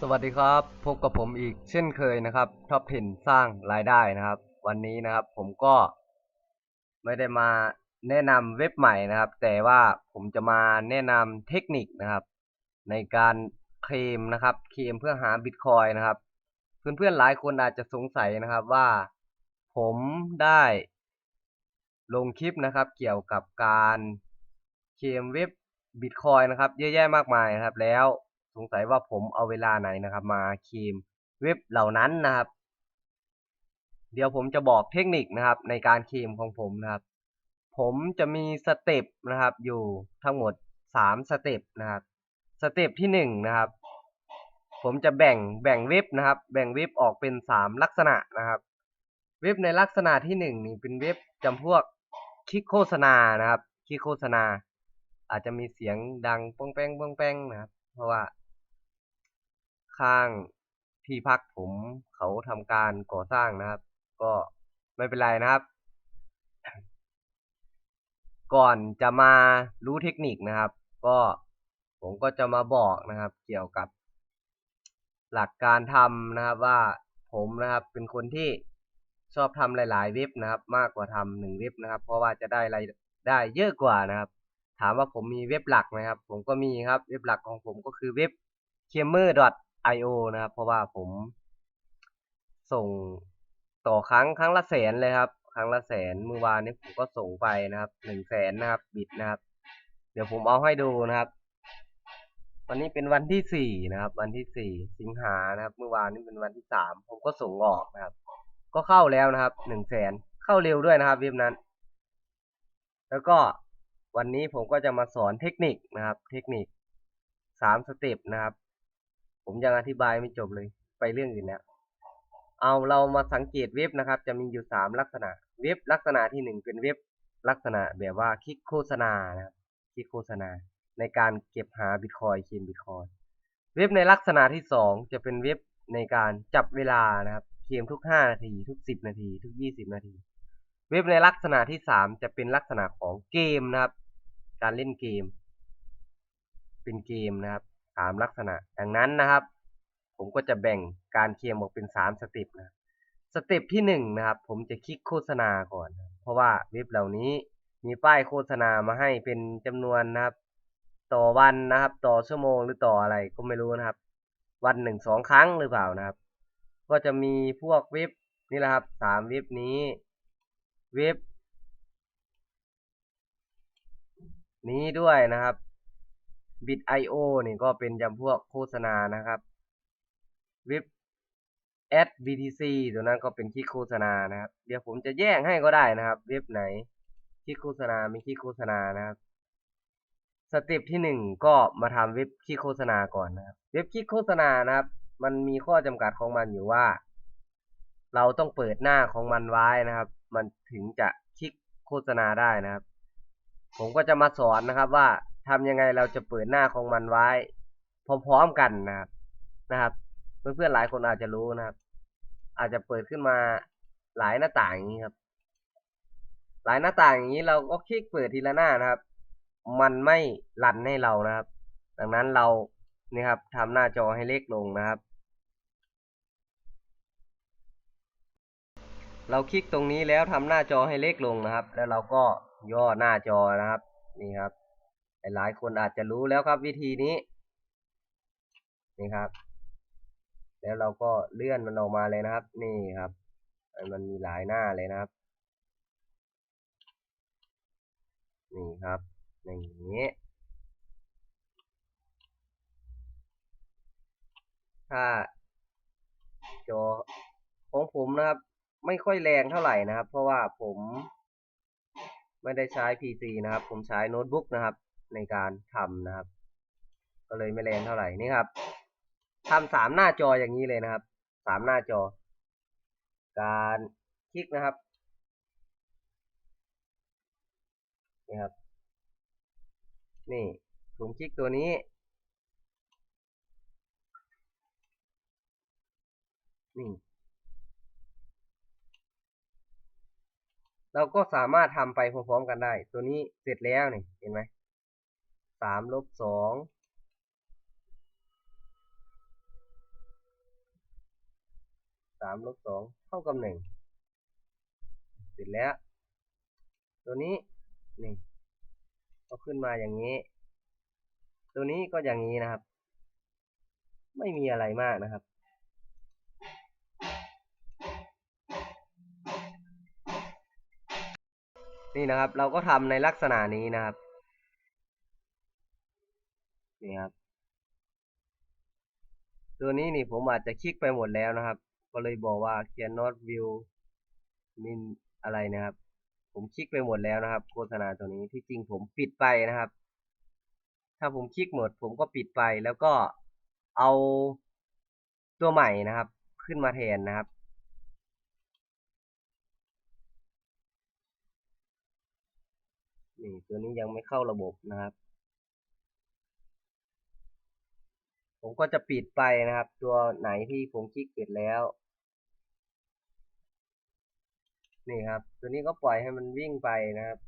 สวัสดีครับ พบกับผมอีกเช่นเคยนะครับท็อปทินสร้างรายได้นะครับ วันนี้นะครับผมก็ไม่ได้มาแนะนำเว็บใหม่นะครับ แต่ว่าผมจะมาแนะนำเทคนิคนะครับ ในการเคลมนะครับเคลมเพื่อหาบิตคอยนะครับ เพื่อนๆหลายคนอาจจะสงสัยนะครับว่า ผมได้ลงคลิปนะครับ เกี่ยวกับการเคลมเว็บบิตคอยนะครับ เยอะแยะมากมายนะครับแล้ว สงสัยว่าผมเอาเวลาไหนนะครับ มาเคลมเว็บเหล่านั้นนะครับ เดี๋ยวผมจะบอกเทคนิคนะครับ ในการเคลมของผมนะครับ ผมจะมีสเต็ปนะครับ อยู่ทั้งหมดสามสเต็ปนะครับสเต็ปที่หนึ่งนะครับ ผมจะแบ่งแบ่งเว็บนะครับ แบ่งเว็บออกเป็นสามลักษณะนะครับ เว็บในลักษณะที่หนึ่งนี่เป็นเว็บจำพวกคลิกโฆษณานะครับคลิกโฆษณา อาจจะมีเสียงดังป้องแป้งป้องแป้งนะครับ เพราะว่า ข้างที่พักผมเขาทำการก่อสร้างนะครับ ก็ไม่เป็นไรนะครับ ก่อนจะมารู้เทคนิคนะครับ ก็ผมก็จะมาบอกนะครับ เกี่ยวกับ หลักการทำนะครับว่าผมนะครับ เป็นคนที่ชอบทำหลาย ๆ เว็บนะครับ มากกว่าทำหนึ่งเว็บนะครับ เพราะว่าจะได้รายได้เยอะกว่านะครับ ถามว่าผมมีเว็บหลักไหมครับ ผมก็มีครับ เว็บหลักของผมก็คือเว็บ k e m e r io นะครับ เพราะว่าผมส่งต่อครั้งครั้งละแสนเลยครับ ครั้งละแสนเมื่อวานนี้ผมก็ส่งไปนะครับหนึ่งแสนนะครับ บิตนะครับ เดี๋ยวผมเอาให้ดูนะครับ วันนี้เป็นวันที่สี่นะครับ วันที่สี่สิงหานะครับ เมื่อวานนี้เป็นวันที่สามผมก็ส่งออกนะครับ ก็เข้าแล้วนะครับหนึ่งแสนเข้าเร็วด้วยนะครับเว็บนั้น แล้วก็วันนี้ผมก็จะมาสอนเทคนิคนะครับ เทคนิคสามสเต็ปนะครับ ผมยังอธิบายไม่จบเลยไปเรื่องอื่นแล้วเอาเรามาสังเกตเว็บนะครับ จะมีอยู่สามลักษณะ เว็บลักษณะที่หนึ่งเป็นเว็บลักษณะแบบว่าคลิกโฆษณานะครับคลิกโฆษณา ในการเก็บหาบิตคอยเคลมบิตคอยเว็บในลักษณะที่สองจะเป็นเว็บในการจับเวลานะครับเคมทุกห้านาที ทุกสิบนาที ทุกยี่สิบนาที เว็บในลักษณะที่สามจะเป็นลักษณะของเกมนะครับ การเล่นเกม เป็นเกมนะครับ สามลักษณะ ดังนั้นนะครับ ผมก็จะแบ่งการเคลมออกเป็นสามสเต็ปนะสเต็ปที่หนึ่งนะครับ ผมจะคลิกโฆษณาก่อน เพราะว่าเว็บเหล่านี้มีป้ายโฆษณามาให้เป็นจำนวนนะครับ ต่อวันนะครับ ต่อชั่วโมงหรือต่ออะไรก็ไม่รู้นะครับ วันหนึ่งสองครั้งหรือเปล่านะครับ ก็จะมีพวกเว็บนี่แหละครับสามเว็บนี้ เว็บนี้ด้วยนะครับ bit.io นี่ก็เป็นจำพวกโฆษณานะครับว็บ at btc ตัวนั้นก็เป็นที่โฆษณานะครับ เดี๋ยวผมจะแยกให้ก็ได้นะครับ เว็บไหนที่โฆษณาไม่ที่โฆษณานะครับสเต็ปที่หนึ่งก็มาทำเว็บที่โฆษณาก่อนนะครับ เว็บที่โฆษณานะครับ มันมีข้อจำกัดของมันอยู่ว่า เราต้องเปิดหน้าของมันไว้นะครับ มันถึงจะคลิกโฆษณาได้นะครับ ผมก็จะมาสอนนะครับว่า ทำยังไงเราจะเปิดหน้าของมันไว้ พร้อมๆกันนะครับนะครับ เพื่อนๆหลายคนอาจจะรู้นะครับ อาจจะเปิดขึ้นมาหลายหน้าต่างอย่างนี้ครับ หลายหน้าต่างอย่างนี้เราก็คลิกเปิดทีละหน้านะครับ มันไม่รันให้เรานะครับ ดังนั้นเรานี่ครับทำหน้าจอให้เล็กลงนะครับ เราคลิกตรงนี้แล้วทำหน้าจอให้เล็กลงนะครับ แล้วเราก็ย่อหน้าจอนะครับ นี่ครับ หลายคนอาจจะรู้แล้วครับวิธีนี้ นี่ครับ แล้วเราก็เลื่อนมันออกมาเลยนะครับ นี่ครับ มันมีหลายหน้าเลยนะครับ นี่ครับอย่างนี้ถ้าจอของผมนะครับ ไม่ค่อยแรงเท่าไหร่นะครับ เพราะว่าผมไม่ได้ใช้ PC นะครับ ผมใช้โน้ตบุ๊กนะครับ ในการทำนะครับ ก็เลยไม่แรงเท่าไหร่นี่ครับทำสามหน้าจออย่างนี้เลยนะครับสามหน้าจอ การคลิกนะครับนี่ครับ นี่ผมคลิกตัวนี้นี่เราก็สามารถทำไปพร้อมๆกันได้ ตัวนี้เสร็จแล้วนี่เห็นไหม สามลบสองามลบสองเท่ากับหนึ่งเสร็จแล้ว ตัวนี้นี่ก็ขึ้นมาอย่างนี้ ตัวนี้ก็อย่างนี้นะครับ ไม่มีอะไรมากนะครับนี่นะครับเราก็ทำในลักษณะนี้นะครับ นี่ครับ ตัวนี้นี่ผมอาจจะคลิกไปหมดแล้วนะครับ ก็เลยบอกว่า cannot view min อะไรนะครับ ผมคลิกไปหมดแล้วนะครับ โฆษณาตัวนี้ที่จริงผมปิดไปนะครับ ถ้าผมคลิกหมด ผมก็ปิดไปแล้วก็เอาตัวใหม่นะครับ ขึ้นมาแทนนะครับนี่ตัวนี้ยังไม่เข้าระบบนะครับ ผมก็จะปิดไปนะครับ ตัวไหนที่ผมคลิกปิดแล้ว นี่ครับ ตัวนี้ก็ปล่อยให้มันวิ่งไปนะครับ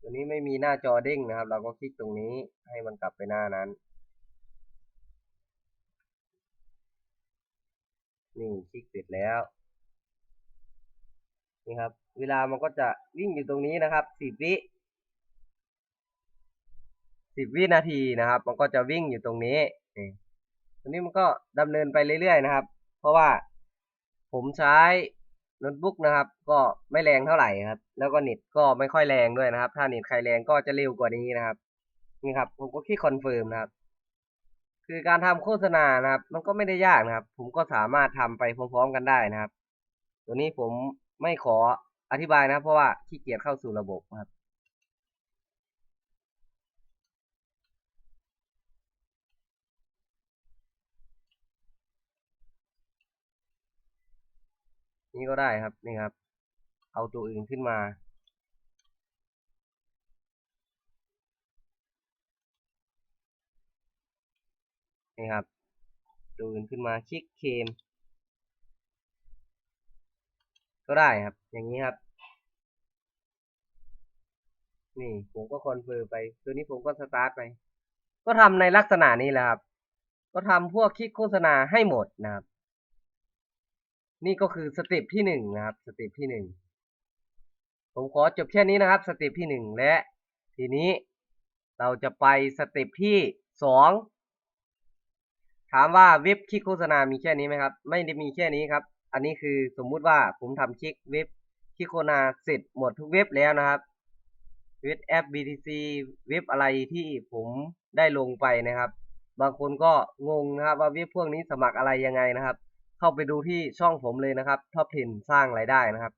ตัวนี้ไม่มีหน้าจอเด้งนะครับ เราก็คลิกตรงนี้ให้มันกลับไปหน้านั้น นี่คลิกเสร็จแล้ว นี่ครับ เวลามันก็จะวิ่งอยู่ตรงนี้นะครับสิบวิสิบวินาทีนะครับ มันก็จะวิ่งอยู่ตรงนี้ตรงนี้มันก็ดำเนินไปเรื่อยๆนะครับ เพราะว่าผมใช้โน้ตบุ๊กนะครับ ก็ไม่แรงเท่าไหร่ครับ แล้วก็เน็ตก็ไม่ค่อยแรงด้วยนะครับ ถ้าเน็ตใครแรงก็จะเร็วกว่านี้นะครับนี่ครับ ผมก็คลิกคอนเฟิร์มนะครับ คือการทำโฆษณานะครับ มันก็ไม่ได้ยากนะครับ ผมก็สามารถทำไปพร้อมๆกันได้นะครับ ตัวนี้ผมไม่ขอ อธิบายนะครับเพราะว่าขี้เกียจเข้าสู่ระบบครับ นี่ก็ได้ครับนี่ครับ เอาตัวอื่นขึ้นมานี่ครับตัวอื่นขึ้นมาคลิกเคม ก็ได้ครับ อย่างนี้ครับ นี่ผมก็คอนเฟิร์มไปตัวนี้ผมก็สตาร์ทไป ก็ทำในลักษณะนี้แหละครับ ก็ทำพวกคลิกโฆษณาให้หมดนะครับ นี่ก็คือสเต็ปที่หนึ่งนะครับ สเต็ปที่หนึ่งผมขอจบแค่นี้นะครับ สเต็ปที่หนึ่งและทีนี้เราจะไปสเต็ปที่สองถามว่าเว็บคลิกโฆษณามีแค่นี้ไหมครับ ไม่ได้มีแค่นี้ครับ อันนี้คือสมมุติว่าผมทำคลิกเว็บคลิกโฆษณาเสร็จหมดทุกเว็บแล้วนะครับเว็บแอป BTC เว็บอะไรที่ผมได้ลงไปนะครับ บางคนก็งงนะครับว่าเว็บพวกนี้สมัครอะไรยังไงนะครับ เข้าไปดูที่ช่องผมเลยนะครับ Top 10สร้างรายได้นะครับ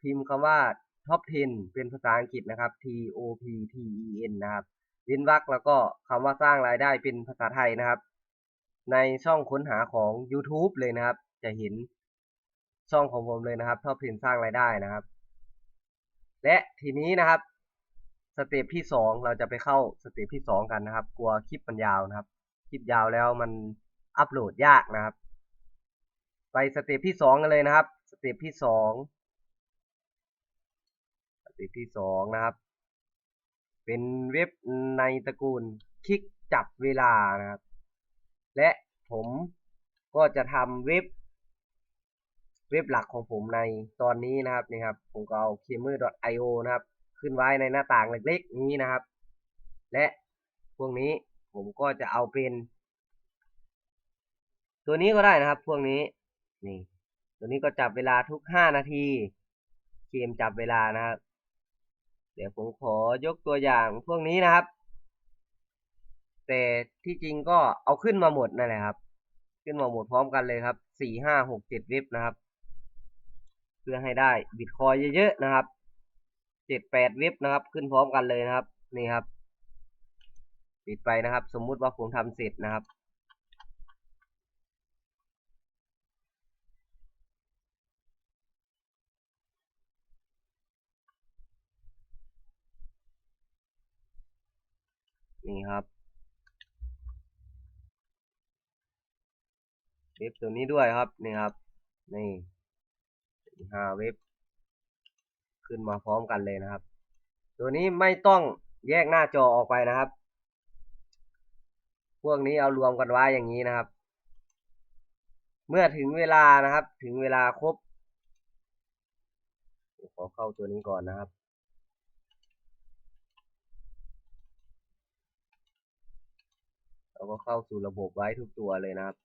พิมพ์คำว่า Top 10เป็นภาษาอังกฤษนะครับ T O P T E N นะครับเว้นวรรคแล้วก็คำว่าสร้างรายได้เป็นภาษาไทยนะครับ ในช่องค้นหาของ YouTube เลยนะครับ จะเห็น ช่องของผมเลยนะครับ Top 10สร้างรายได้นะครับ และทีนี้นะครับสเต็ปที่สองเราจะไปเข้าสเต็ปที่สองกันนะครับ กลัวคลิปมันยาวนะครับ คลิปยาวแล้วมันอัปโหลดยากนะครับ ไปสเต็ปที่สองกันเลยนะครับ สเต็ปที่สองสเต็ปที่สองนะครับ เป็นเว็บในตระกูลคลิกจับเวลานะครับ และผมก็จะทำเว็บ เว็บหลักของผมในตอนนี้นะครับนี่ครับ ผมก็เอา kemer.io นะครับ ขึ้นไว้ในหน้าต่างเล็กๆนี้นะครับ และพวกนี้ผมก็จะเอาเป็น ตัวนี้ก็ได้นะครับ พวกนี้นี่ ตัวนี้ก็จับเวลาทุกห้านาทีเกมจับเวลานะครับ เดี๋ยวผมขอยกตัวอย่างพวกนี้นะครับ แต่ที่จริงก็เอาขึ้นมาหมดนั่นแหละครับ ขึ้นมาหมดพร้อมกันเลยครับสี่ห้าหกเจ็ดเว็บนะครับ เพื่อให้ได้บิตคอยเยอะๆนะครับเจ็ดแปดเว็บนะครับ ขึ้นพร้อมกันเลยนะครับ นี่ครับ ปิดไปนะครับ สมมุติว่าผมทำเสร็จนะครับ นี่ครับเว็บตัวนี้ด้วยครับ นี่ครับ นี่ หาเว็บ ขึ้นมาพร้อมกันเลยนะครับ ตัวนี้ไม่ต้องแยกหน้าจอออกไปนะครับ พวกนี้เอารวมกันไว้อย่างนี้นะครับ เมื่อถึงเวลานะครับ ถึงเวลาครบ ขอเข้าตัวนี้ก่อนนะครับเราก็เข้าสู่ระบบไว้ทุกตัวเลยนะครับ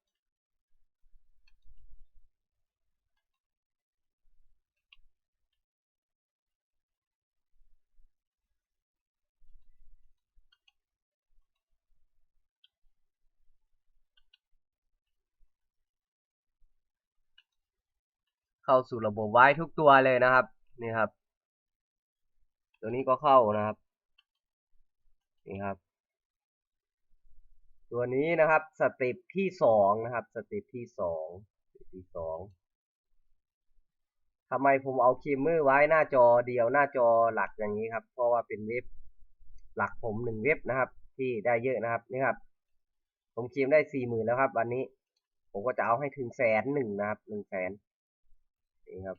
เข้าสู่ระบบไว้ทุกตัวเลยนะครับ นี่ครับ ตัวนี้ก็เข้านะครับ นี่ครับ ตัวนี้นะครับสเต็ปที่สองนะครับสเต็ปที่สองสเต็ปที่สองทำไมผมเอาคีมเมอร์ไว้หน้าจอเดียวหน้าจอหลักอย่างนี้ครับ เพราะว่าเป็นเว็บหลักผมหนึ่งเว็บนะครับ ที่ได้เยอะนะครับนี่ครับ ผมคีมได้สี่หมื่นแล้วครับ วันนี้ ผมก็จะเอาให้ถึงแสนหนึ่งนะครับหนึ่งแสน นี่ครับ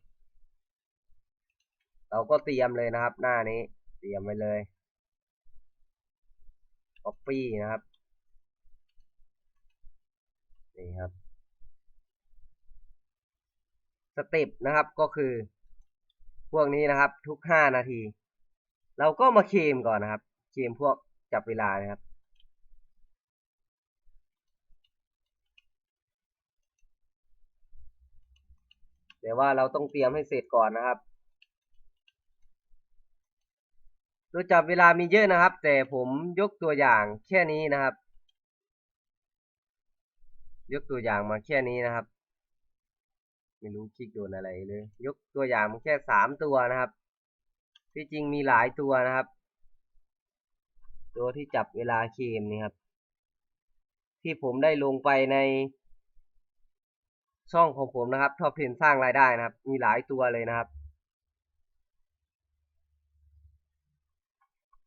เราก็เตรียมเลยนะครับ หน้านี้ เตรียมไว้เลย copy นะครับ นี่ครับ สเต็ปนะครับก็คือ พวกนี้นะครับ ทุกห้านาที เราก็มาเคมก่อนนะครับ เคมพวกจับเวลานะครับ แต่ว่าเราต้องเตรียมให้เสร็จก่อนนะครับตัวจับเวลามีเยอะนะครับ แต่ผมยกตัวอย่างแค่นี้นะครับ ยกตัวอย่างมาแค่นี้นะครับ ไม่รู้คลิกโดนอะไรเลย ยกตัวอย่างมาแค่สามตัวนะครับ ที่จริงมีหลายตัวนะครับ ตัวที่จับเวลาเคมนี่ครับ ที่ผมได้ลงไปใน ช่องของผมนะครับ ท็อปเพนสร้างรายได้นะครับ มีหลายตัวเลยนะครับ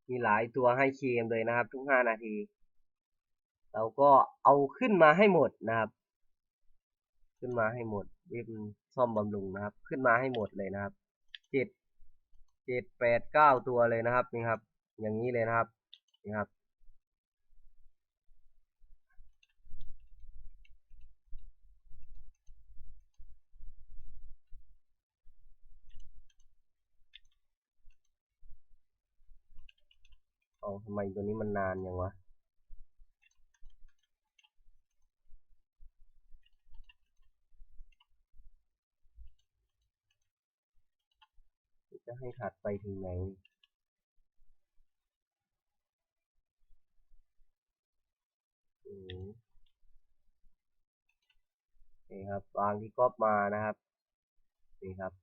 มีหลายตัวให้เคมเลยนะครับ ทุกห้านาที เราก็เอาขึ้นมาให้หมดนะครับ ขึ้นมาให้หมด เว็บซ่อมบำรุงนะครับ ขึ้นมาให้หมดเลยนะครับเจ็ดเจ็ดแปดเก้าตัวเลยนะครับนี่ครับ อย่างนี้เลยนะครับนี่ครับ ทำไมตัวนี้มันนานอย่างวะจะให้ถัดไปถึงไหนอืมนี่ครับวางที่ก๊อปมานะครับ นี่ครับ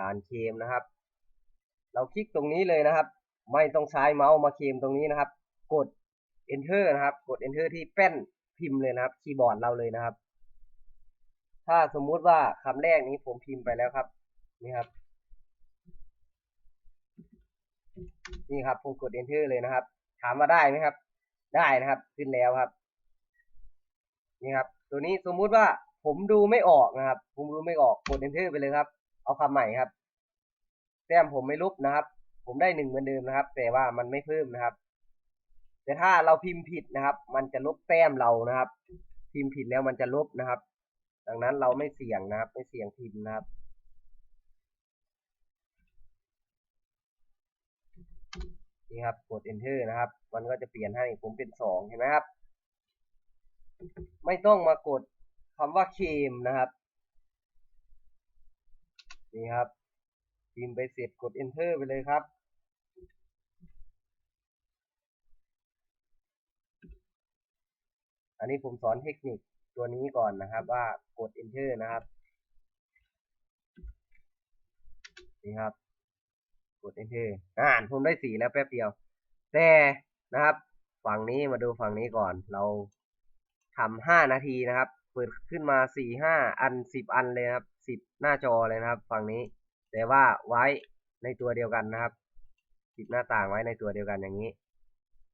การเคมนะครับ เราคลิกตรงนี้เลยนะครับ ไม่ต้องใช้เมาส์มาเคมตรงนี้นะครับ กด enter นะครับ กด enter ที่แป้นพิมพ์เลยนะครับ คีย์บอร์ดเราเลยนะครับ ถ้าสมมุติว่าคำแรกนี้ผมพิมพ์ไปแล้วครับ นี่ครับ นี่ครับ ผมกด enter เลยนะครับ ถามว่าได้ไหมครับ ได้นะครับ ขึ้นแล้วครับ นี่ครับ ตัวนี้สมมุติว่าผมดูไม่ออกนะครับ ผมดูไม่ออก กด enter ไปเลยครับ เอาคำใหม่ครับ แต้มผมไม่ลบนะครับ ผมได้หนึ่งเหมือนเดิมนะครับ แต่ว่ามันไม่เพิ่มนะครับ แต่ถ้าเราพิมพ์ผิดนะครับ มันจะลบแต้มเรานะครับ พิมพ์ผิดแล้วมันจะลบนะครับ ดังนั้นเราไม่เสี่ยงนะครับ ไม่เสี่ยงพิมพ์นะครับนี่ครับกด enter นะครับ มันก็จะเปลี่ยนให้ผมเป็นสองเห็นไหมครับ ไม่ต้องมากดคำว่าเคมนะครับ นี่ครับพิมพ์ไปเสร็จกด enter ไปเลยครับ นนี้ผมสอนเทคนิคตัวนี้ก่อนนะครับ ว่ากด enter นะครับ นี่ครับ กด enter อ่านผมได้สีแล้วแป๊บเดียว แต่นะครับ ฝั่งนี้มาดูฝั่งนี้ก่อน เราทำห้านาทีนะครับ เปิดขึ้นมาสี่ห้าอันสิบอันเลยครับสิบหน้าจอเลยนะครับ ฝั่งนี้ แต่ว่าไว้ในตัวเดียวกันนะครับสิบหน้าต่างไว้ในตัวเดียวกันอย่างนี้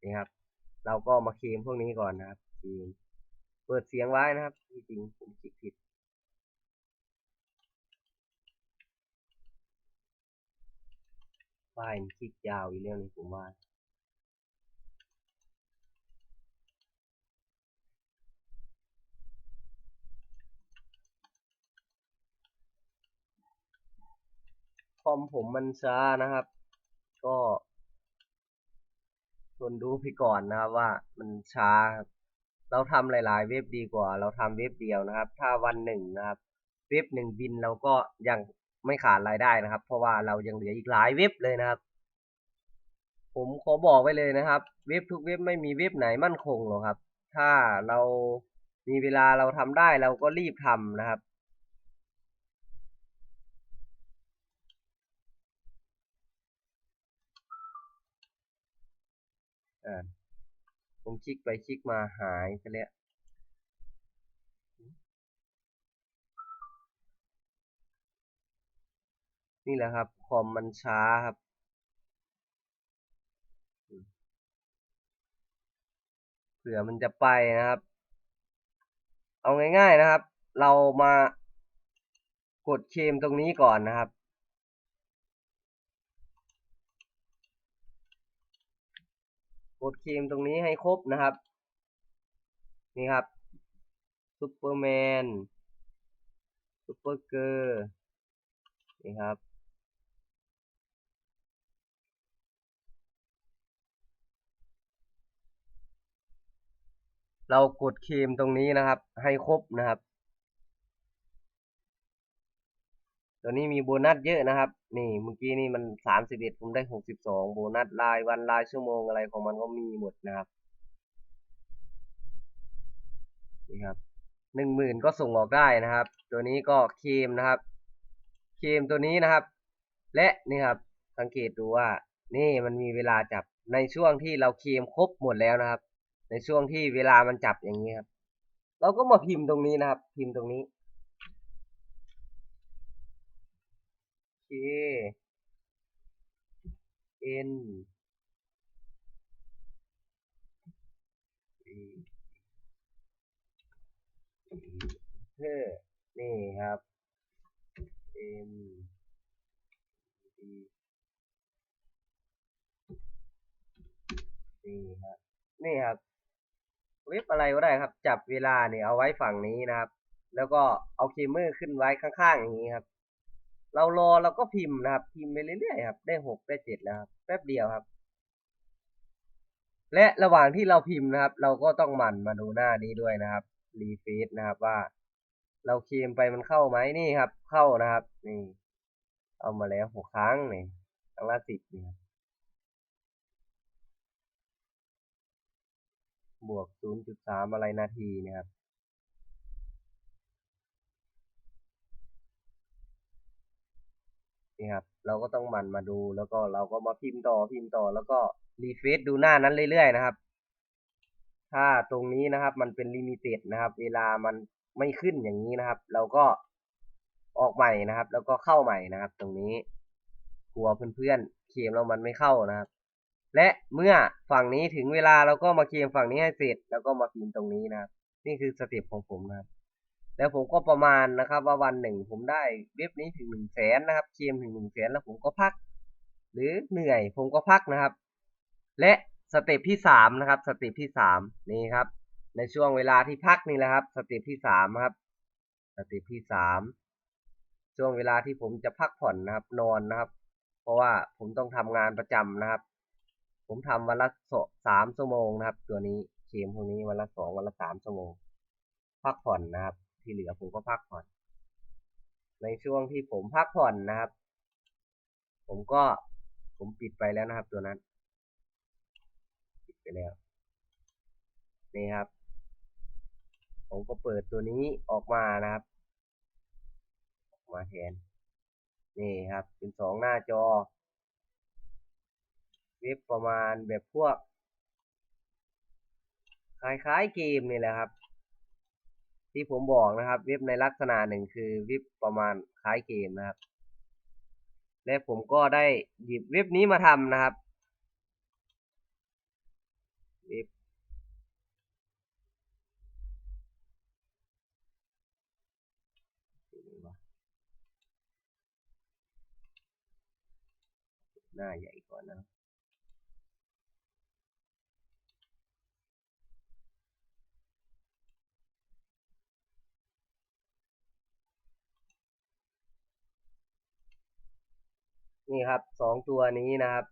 นี่ครับ เราก็มาเคลมพวกนี้ก่อนนะครับเคลม เปิดเสียงไว้นะครับ จริงๆผมคลิกผิดป้ายมันคลิกยาวอีกเรื่องนึงผมว่าคอมผมมันช้านะครับ ก็ทนดูไปก่อนนะครับว่ามันช้าครับ เราทำหลาย ๆ เว็บดีกว่า เราทำเว็บเดียวนะครับ ถ้าวันหนึ่งนะครับ เว็บหนึ่งบินเราก็ยังไม่ขาดรายได้นะครับ เพราะว่าเรายังเหลืออีกหลายเว็บเลยนะครับ ผมขอบอกไว้เลยนะครับ เว็บทุกเว็บไม่มีเว็บไหนมั่นคงหรอกครับ ถ้าเรามีเวลาเราทำได้เราก็รีบทำนะครับอ่า ผมคลิกไปคลิกมาหายไปแล้วนี่แหละครับคอมมันช้าครับ เผื่อมันจะไปนะครับ เอาง่ายๆนะครับ เรามากดเคมตรงนี้ก่อนนะครับ กดเคมตรงนี้ให้ครบนะครับ นี่ครับซูเปอร์แมนซูเปอร์เกอร์นี่ครับเรากดเคมตรงนี้นะครับ ให้ครบนะครับ ตัวนี้มีโบนัสเยอะนะครับ นี่เมื่อกี้นี่มันสามสิบเอ็ดผมได้หกสิบสองโบนัสรายวันรายชั่วโมงอะไรของมันก็มีหมดนะครับนี่ครับหนึ่งหมื่นก็ส่งออกได้นะครับ ตัวนี้ก็เคมนะครับ เคมตัวนี้นะครับ และนี่ครับสังเกตดูว่า นี่มันมีเวลาจับในช่วงที่เราเคมครบหมดแล้วนะครับ ในช่วงที่เวลามันจับอย่างนี้ครับ เราก็มาพิมพ์ตรงนี้นะครับ พิมพ์ตรงนี้ K N E เพื่อนี่ครับ M D นี่ครับนี่ครับเว็บอะไรก็ได้ครับ จับเวลาเนี่ยเอาไว้ฝั่งนี้นะครับ แล้วก็เอาคีย์เมอร์ขึ้นไว้ข้างๆอย่างนี้ครับ เรารอเราก็พิมพ์นะครับ พิมพ์ไปเรื่อยๆครับ ได้หกได้เจ็ดแล้วครับแป๊บเดียวครับ และระหว่างที่เราพิมพ์นะครับ เราก็ต้องหมั่นมาดูหน้านี้ด้วยนะครับรีเฟซนะครับว่า เราเคลมไปมันเข้าไหมนี่ครับ เข้านะครับนี่เอามาแล้วหกครั้งนี่ครั้งละสิบนี่ครับบวกศูนย์จุดสามอะไรนาทีนะครับ นี่ครับ เราก็ต้องหมั่นมาดูแล้วก็เราก็มาพิมพ์ต่อพิมพ์ต่อ แล้วก็รีเฟซดูหน้านั้นเรื่อยๆนะครับ ถ้าตรงนี้นะครับ มันเป็นลิมิเต็ดนะครับ เวลามันไม่ขึ้นอย่างนี้นะครับ เราก็ออกใหม่นะครับ แล้วก็เข้าใหม่นะครับ ตรงนี้กลัวเพื่อนๆเคมแล้วมันไม่เข้านะครับ และเมื่อฝั่งนี้ถึงเวลาเราก็มาเคมฝั่งนี้ให้เสร็จ แล้วก็มาพิมพ์ตรงนี้นะครับ นี่คือสเต็ปของผมนะครับ แล้วผมก็ประมาณนะครับ ว่าวันหนึ่งผมได้เว็บนี้ถึงหนึ่งแสนนะครับเคมถึงหนึ่งแสนแล้วผมก็พัก หรือเหนื่อยผมก็พักนะครับ และสเต็ปที่สามนะครับ สเต็ปที่สามนี่ครับ ในช่วงเวลาที่พักนี่แหละครับ สเต็ปที่สามครับ สเต็ปที่สามช่วงเวลาที่ผมจะพักผ่อนนะครับ นอนนะครับ เพราะว่าผมต้องทำงานประจำนะครับ ผมทำวันละสามชั่วโมงนะครับ ตัวนี้เคมพวกนี้วันละสองวันละสามชั่วโมง พักผ่อนนะครับ ที่เหลือผมก็พักผ่อน ในช่วงที่ผมพักผ่อนนะครับ ผมก็ผมปิดไปแล้วนะครับ ตัวนั้น ปิดไปแล้ว นี่ครับ ผมก็เปิดตัวนี้ออกมานะครับ ออกมาแทน นี่ครับ เป็นสองหน้าจอ เว็บประมาณแบบพวกคล้ายๆเกมนี่แหละครับ ที่ผมบอกนะครับ เว็บในลักษณะหนึ่งคือเว็บประมาณคล้ายเกมนะครับ และผมก็ได้หยิบเว็บนี้มาทำนะครับเว็บหน้าใหญ่ก่อนนะ นี่ครับสองตัวนี้นะครับ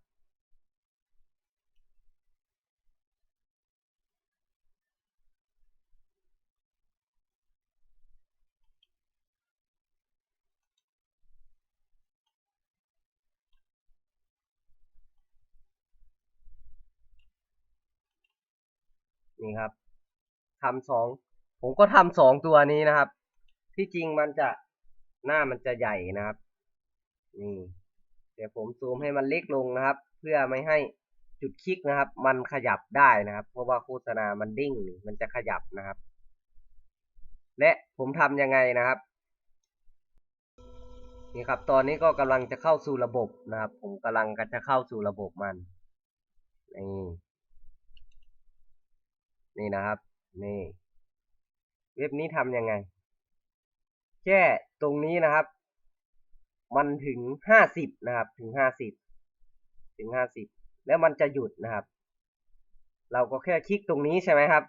นี่ครับทำสองผมก็ทำสองตัวนี้นะครับ ที่จริงมันจะหน้ามันจะใหญ่นะครับ นี่ ดี๋ยวผมซูมให้มันเล็กลงนะครับ เพื่อไม่ให้จุดคลิกนะครับ มันขยับได้นะครับ เพราะว่าโฆษณามันดิ้งมันจะขยับนะครับ และผมทำยังไงนะครับนี่ครับ ตอนนี้ก็กำลังจะเข้าสู่ระบบนะครับ ผมกำลังจะเข้าสู่ระบบมันนี่นี่นะครับ นี่ เว็บนี้ทำยังไง แค่ตรงนี้นะครับ มันถึงห้าสิบนะครับ ถึงห้าสิบถึงห้าสิบแล้วมันจะหยุดนะครับ เราก็แค่คลิกตรงนี้ใช่ไหมครับ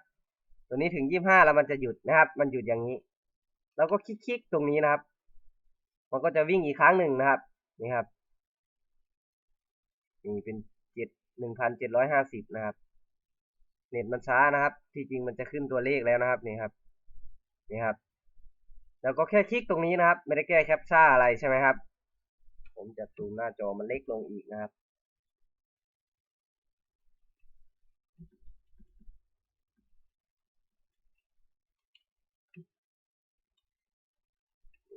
ตรงนี้ถึงยี่ห้าแล้วมันจะหยุดนะครับ มันหยุดอย่างนี้ เราก็คลิกคลิกตรงนี้นะครับ มันก็จะวิ่งอีกครั้งหนึ่งนะครับ นี่ครับ นี่เป็นเจ็ดหนึ่งพันเจ็ดร้อยห้าสิบนะครับ เน็ตมันช้านะครับ ที่จริงมันจะขึ้นตัวเลขแล้วนะครับ นี่ครับ นี่ครับแล้วก็แค่คลิกตรงนี้นะครับ ไม่ได้แก้แคปชั่นอะไรใช่ไหมครับ ผมจะซูมหน้าจอมันเล็กลงอีกนะครับ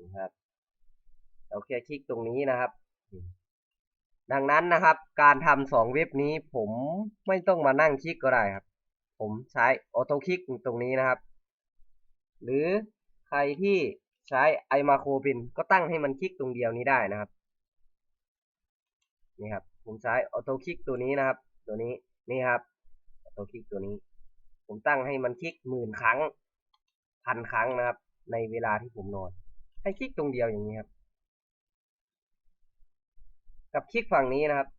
นะครับ เราแค่คลิกตรงนี้นะครับ ดังนั้นนะครับ การทำสองเว็บนี้ผมไม่ต้องมานั่งคลิกก็ได้ครับ ผมใช้ออโต้คลิกตรงนี้นะครับ หรือใครที่ใช้ไอมาโครเป็นก็ตั้งให้มันคลิกตรงเดียวนี้ได้นะครับ นี่ครับผมใช้ออโต้คลิกตัวนี้นะครับ ตัวนี้นี่ครับออโต้คลิกตัวนี้ ผมตั้งให้มันคลิกหมื่นครั้งพันครั้งนะครับ ในเวลาที่ผมนอน ให้คลิกตรงเดียวอย่างนี้ครับ กับคลิกฝั่งนี้นะครับ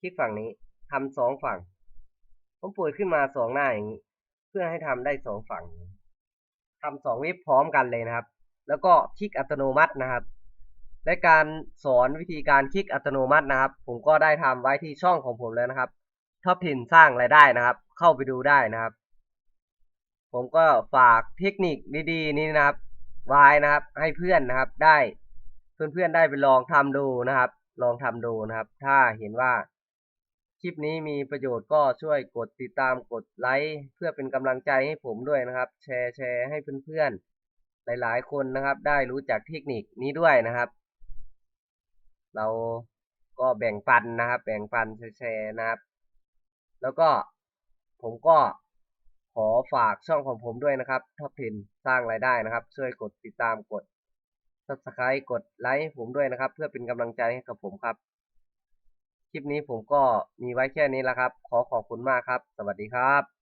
คลิกฝั่งนี้ทำสองฝั่ง ผมเปิดขึ้นมาสองหน้าอย่างนี้ เพื่อให้ทำได้สองฝั่งทำสองเว็บพร้อมกันเลยนะครับ แล้วก็คลิกอัตโนมัตินะครับ และการสอนวิธีการคลิกอัตโนมัตินะครับ ผมก็ได้ทำไว้ที่ช่องของผมแล้วนะครับท็อปทินสร้างรายได้นะครับ เข้าไปดูได้นะครับ ผมก็ฝากเทคนิคดีๆ นี้นะครับ ไว้นะครับ ให้เพื่อนนะครับได้ เพื่อนๆได้ไปลองทำดูนะครับ ลองทำดูนะครับ ถ้าเห็นว่าคลิปนี้มีประโยชน์ก็ช่วยกดติดตามกดไลค์เพื่อเป็นกำลังใจให้ผมด้วยนะครับ แชร์แชร์ให้เพื่อนๆหลายๆ คนนะครับ ได้รู้จักเทคนิคนี้ด้วยนะครับ เราก็แบ่งปันนะครับ แบ่งปันแชร์นะครับ แล้วก็ผมก็ขอฝากช่องของผมด้วยนะครับท็อปทินสร้างรายได้นะครับ ช่วยกดติดตามกด subscribe กดไลค์ผมด้วยนะครับ เพื่อเป็นกำลังใจให้กับผมครับ คลิปนี้ผมก็มีไว้แค่นี้แล้วครับ ขอขอบคุณมากครับ สวัสดีครับ